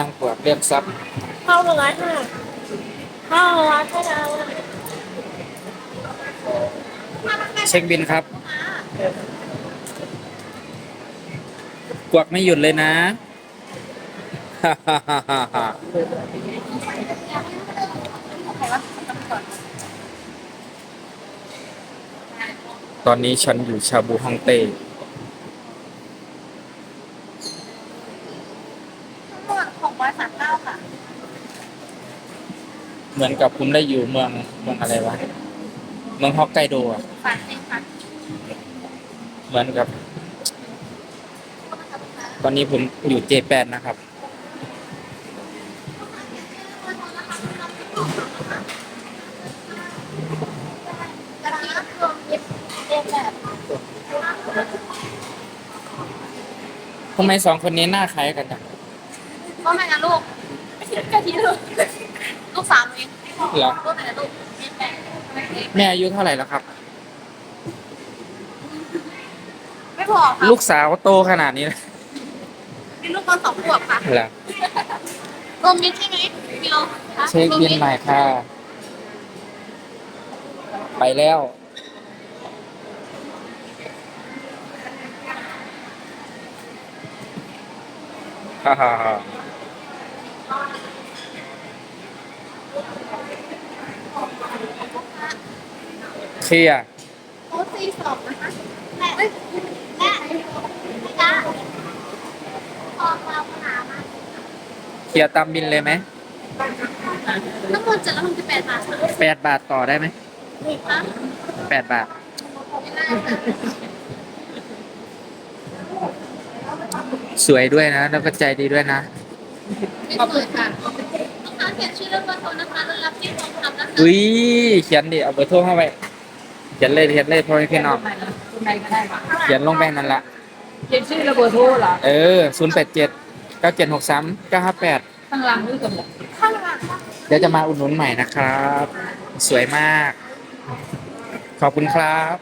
นางกวักเรียกทรัพย์เข้าร้านห้าเข้าร้านห้าดาวเช็คบินครับกวักไม่หยุดเลยนะตอนนี้ฉันอยู่ชาบูฮ่องเต้ ทั้งหมดหก ร้อยสามเก้าค่ะเหมือนกับผมได้อยู่เมืองเมืองอะไรวะ เมืองฮอกไกโดอะฝันจริงค่ะเหมือนกับ ตอนนี้ผมอยู่เจแปนนะครับ กะทิรวมยิบเรียนแบบทำไมสองคนนี้หน้าคล้ายกันจัง ว่าไงนะลูกกะทิลูกลูกสามเองเหรอ ลูกไหนนะลูกเรียนแบบแม่อายุเท่าไหร่แล้วครับ ไม่บอกค่ะลูกสาวโตขนาดนี้นะมีลูกตอนสองขวบค่ะเหรอรวมมิตรใช่ไหมมิวคะเช็คบินใหม่ค่ะ ไปแล้ว ฮ่าฮ่าฮ่า เคลียร์โต๊ะสี่สองนะคะแม่แม่จ้าพอเราขนาดมาเคลียร์ตามบินเลยไหมน้ำมนต์เจ็ดร้อยหกสิบแปดบาทค่ะแปดบาทต่อได้ไหมคะแปดบาท ไม่ได้ค่ะสวยด้วยนะ แล้วก็ใจดีด้วยนะ ไม่สวยค่ะลูกค้าเขียนชื่อเรื่องเบอร์โทรนะคะแล้วรับที่ทองคำนะคะอุ้ยเขียนดิเอาเบอร์โทรเข้าไปเขียนเลยเขียนเลยพ่อแม่พี่น้องตรงไหนก็ได้ค่ะเขียนลงไปนั่นละเขียนชื่อระเบอร์โทรเหรอเออศูนย์แปดเจ็ดเก้าเจ็ดหกสามเก้าห้าแปดข้างหลังหรือตรงไหนข้างหลังเดี๋ยวจะมาอุดหนุนใหม่นะครับ สวยมาก ขอบคุณครับ